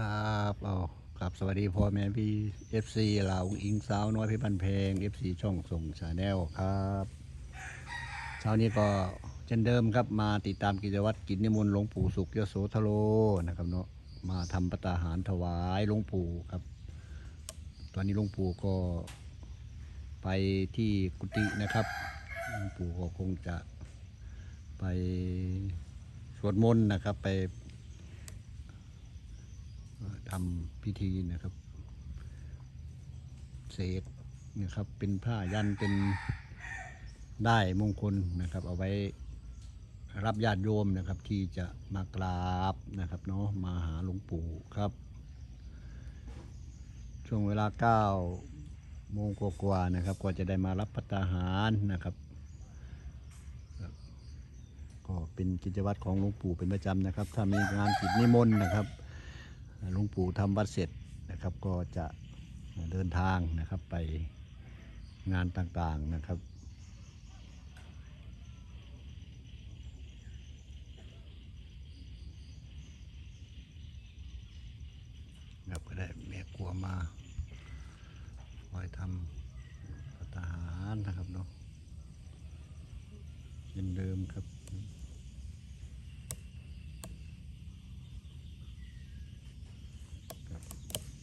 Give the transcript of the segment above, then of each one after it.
ครับเอาครับสวัสดีพ่อแม่พี่เอฟซีลาวอิงสาวน้อยพชรบันเพงเอฟซีช่องส่งชาแนลครับเช้านี้ก็เช่นเดิมครับมาติดตามกิจวัตรกิจนิมนต์หลวงปู่สุขยโสธโลนะครับเนาะมาทำปตาหารถวายหลวงปู่ครับ ตอนนี้หลวงปู่ก็ไปที่กุฏินะครับหลวงปู่ก็คงจะไปสวดมนต์นะครับไป ทำพิธีนะครับเสกนะครับเป็นผ้ายันเป็นได้มงคลนะครับ เอาไว้รับญาติโยมนะครับ ที่จะมากราบนะครับเนาะมาหาหลวงปู่ครับ ช่วงเวลา9โมงกว่าๆนะครับก็จะได้มารับประทาหารนะครับก็เป็นกิจวัตรของหลวงปู่เป็นประจำนะครับ ถ้ามีงานกิจนิมนต์นะครับ หลวงปู่ทำวัดเสร็จนะครับ ก็จะเดินทางนะครับไปงานต่างๆนะครับครับก็ได้แม่ครัวมาคอยทำพัตตาหารนะครับเนาะเช่นเดิมครับ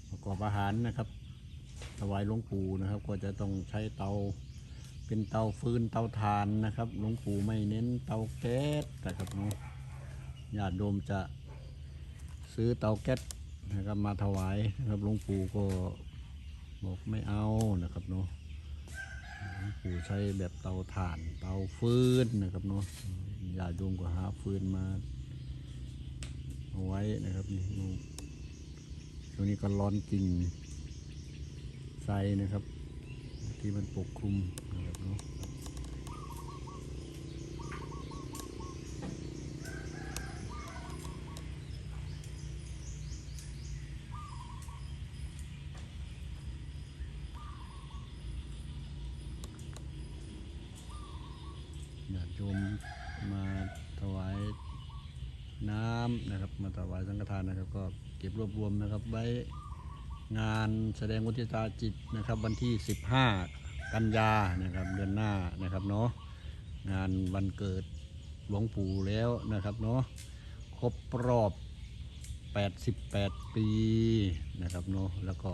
ประก อาหารนะครับ ถวายหลวงปู่นะครับ ก็จะต้องใช้เตา เป็นเตาฟืนเตาถ่านนะครับหลวงปู่ไม่เน้นเตาแก๊สนะครับเนาะญาติโยมจะซื้อเตาแก๊สนะครับมาถวายนะครับหลวงปู่ก็บอกไม่เอานะครับเนาะหลวงปู่ใช้แบบเตาถ่านเตาฟืนนะครับเนาะญาติโยมก็หาฟืนมาเอาไว้นะครับนี่ช่ วงนี้ก็ร้อนจริงไฟนะครับ ที่มันปกคลุมนะครับเนาะญาติโยมมาถวายน้ำนะครับ ถวายสังฆทานนะครับ ก็เก็บรวบรวมนะครับ ไว้งานแสดงวุฒิตาจิตนะครับ วันที่ 15 กันยานะครับเดือนหน้านะครับเนาะงานวันเกิดหลวงปู่แล้วนะครับเนาะครบรอบ 88 ปีนะครับเนาะแล้วก็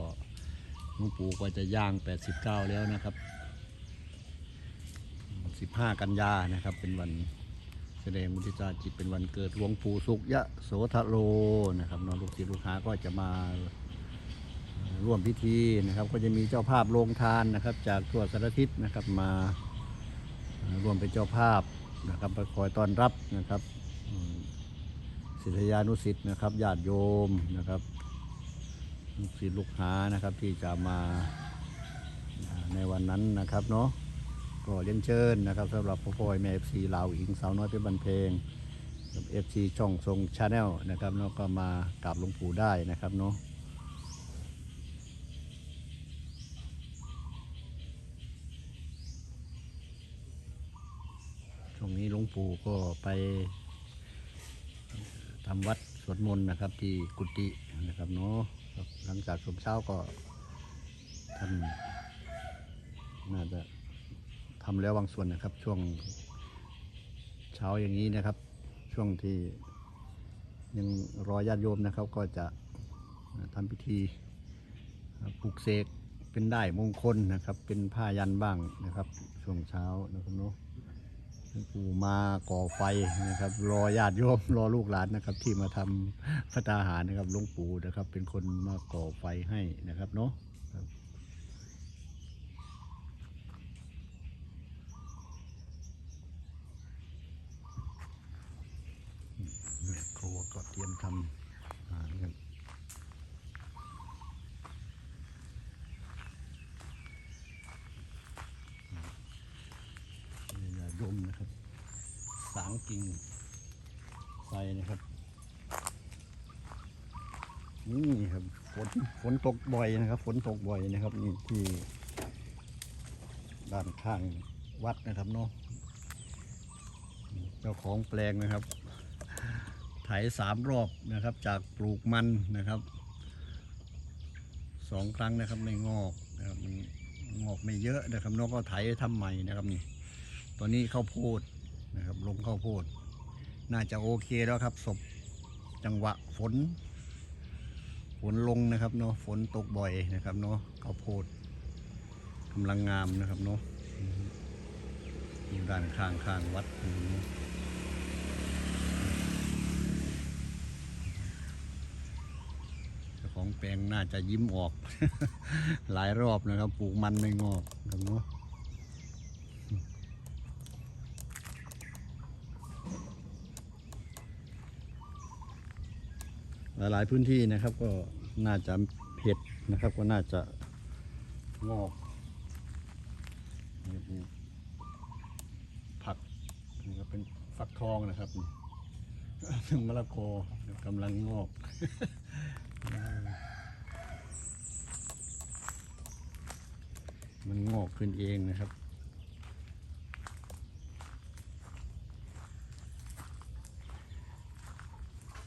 หลวงปู่ก็จะย่าง 89 แล้วนะครับ 15 กันยานะครับเป็นวัน สดงมุทิตาจิตเป็นวันเกิดหลวงปู่สุขยะโสธโลนะครับน้องลูกศิษย์ลูกหาก็จะมาร่วมพิธีนะครับ ก็จะมีเจ้าภาพโรงทานนะครับ จากทั่วสารทิศนะครับมาร่วมเป็นเจ้าภาพนะครับไปคอยต้อนรับนะครับศิษยานุศิษย์นะครับญาติโยมนะครับลูกศิษย์ลูกหานะครับที่จะมาในวันนั้นนะครับเนาะ ก็เรียนเชิญนะครับสำหรับพ่อพ่อยแม่เอฟซีลาวอิงสาวน้อยเป็นบันเพลงกับเอฟซีช่องทรงชาแนลนะครับเนาะก็มากราบหลวงปู่ได้นะครับเนาะช่วงนี้หลวงปู่ก็ไปทำวัดสวดมนต์นะครับที่กุฏินะครับเนาะหลังจากสมเช้าก็ท่านน่าจะ ทำแล้วบางส่วนนะครับ ช่วงเช้าอย่างนี้นะครับ ช่วงที่ยังรอญาติโยมนะครับ ก็จะทำพิธีปลุกเสกเป็นได้มงคลนะครับ เป็นผ้ายันบ้างนะครับ ช่วงเช้านะครับเนาะปู่มาก่อไฟนะครับ รอญาติโยมรอลูกหลานนะครับ ที่มาทำพระตาหารนะครับหลวงปู่นะครับ เป็นคนมาก่อไฟให้นะครับเนาะ แม่ครัว ก็เตรียมทำอาหารกันยาดมนะครับ สางกิ่งใส่นะครับ นี่ครับฝนฝนตกบ่อยนะครับ ฝนตกบ่อยนะครับนี่ที่ด้านข้างวัดนะครับเนาะเจ้าของแปลงนะครับ ไถสามรอบนะครับ จากปลูกมันนะครับสองครั้งนะครับไม่งอกนะครับมันงอกไม่เยอะนะครับนกก็ไถทำใหม่นะครับนี่ตอนนี้ข้าวโพดนะครับลงข้าวโพด น่าจะโอเคแล้วครับศพจังหวะฝน ฝนลงนะครับเนาะฝนตกบ่อยนะครับเนาะข้าวโพดกำลังงามนะครับเนาะอยู่ด้านข้างข้างวัดอืมเจ้ข องแปลงน่าจะยิ้มออก หลายรอบนะครับ ปลูกมันไม่งอกนะเนาะหลายๆพื้นที่นะครับก็น่าจะเห็ดนะครับก็น่าจะงอกผักนี่ก็เป็นฟักทองนะครับซึ่งมะละกอกำลังงอก มันง อกขึ้นเองนะครับ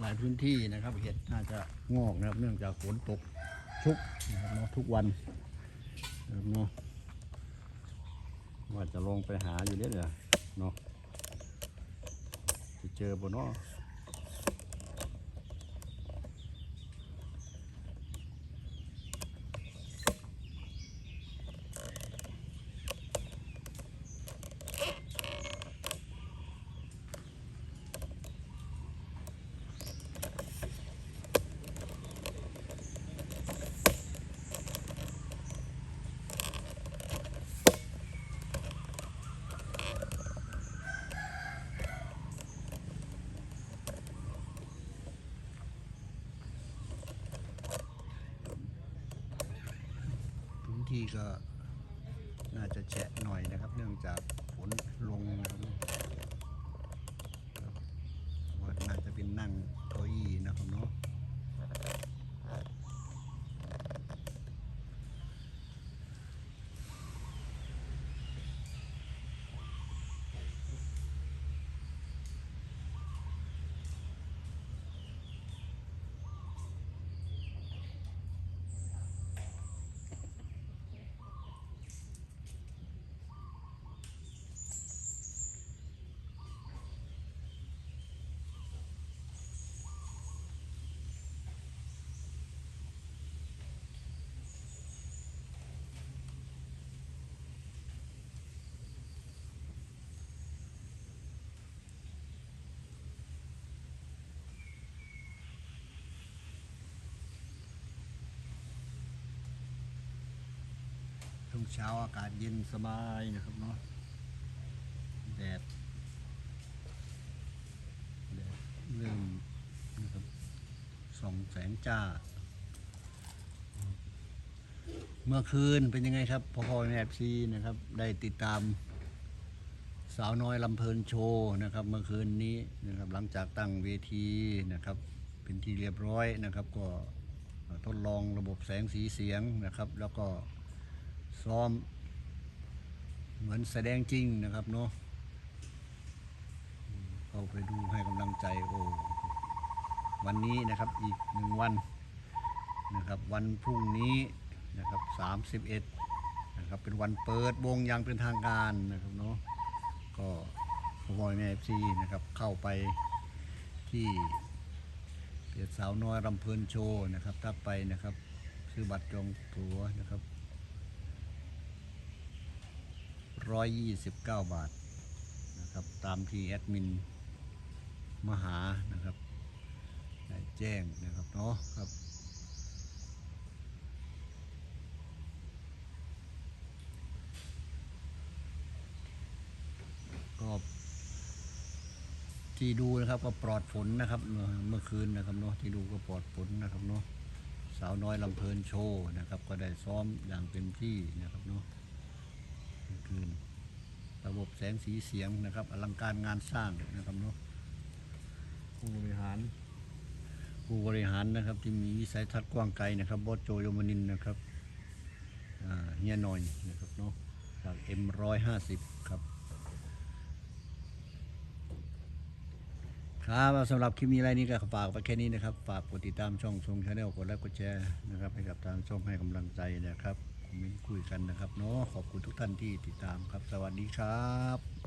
หลายพื้นที่นะครับ เห็ดน่าจะงอกนะครับ เนื่องจากฝนตกชุกนะครับเนาะทุกวันนะครับเนาะว่าจะลงไปหาอยู่เรื่อยๆเนาะจะเจอบนเนาะพื้น ที่ก็น่าจะแฉะหน่อยนะครับ เนื่องจากฝนลงนะครับครับว่าน่าจะเป็นนั่งเก้าอี้นะครับเนาะ ช่ วงเช้าอากาศเย็นสบายนะครับเนาะแดดแดดเริ่มนะครับส่องแสงจ้า เมื่อคืนเป็นยังไงครับพ่อพ่อแม่ซีนะครับ ได้ติดตามสาวน้อยลำเพลินโชว์นะครับ เมื่อคืนนี้นะครับหลังจากตั้งเวทีนะครับ เป็นที่เรียบร้อยนะครับ ก็ทดลองระบบแสงสีเสียงนะครับ แล้วก็ ซ้อม เหมือนแสดงจริงนะครับเนาะเข้าไปดูให้กำลังใจโอ้วันนี้นะครับอีกหนึ่งวันนะครับวันพรุ่งนี้นะครับสามสิบเอ็ดนะครับเป็นวันเปิดวงอยังเป็นทางการนะครับเนาะก็ขบอยแม่เอฟซีนะครับเข้าไปที่เพจสาวน้อยรำเพลินโชว์นะครับทักไปนะครับซื้อบัตรจองตั๋วนะครับ ร้อยยี่สิบเก้าบาทนะครับตามที่แอดมินมหานะครับได้แจ้งนะครับเนาะครับก็ที่ดูนะครับก็ปลอดฝนนะครับเมื่อคืนนะครับเนาะที่ดูก็ปลอดฝนนะครับเนาะสาวน้อยลำเพลินโชว์นะครับ ก็ได้ซ้อมอย่างเต็มที่นะครับเนาะ คืน ระบบแสงสีเสียงนะครับ อลังการงานสร้างนะครับเนาะผู้บริหาร ผู้บริหารนะครับที่มีวิสัยทัศน์กว้างไกลนะครับบอสโจยมนินนะครับเฮียหน่อยนะครับเนาะจาก M150 ครับครับสำหรับคลิปนี้ไรนี้ก็ฝากไปแค่นี้นะครับ ฝากกดติดตามช่องชงชาแนลกดไลค์กดแชร์นะครับ ให้กับทางช่องให้กำลังใจนะครับ คุยกันนะครับเนาะขอบคุณทุกท่านที่ติดตามครับ สวัสดีครับ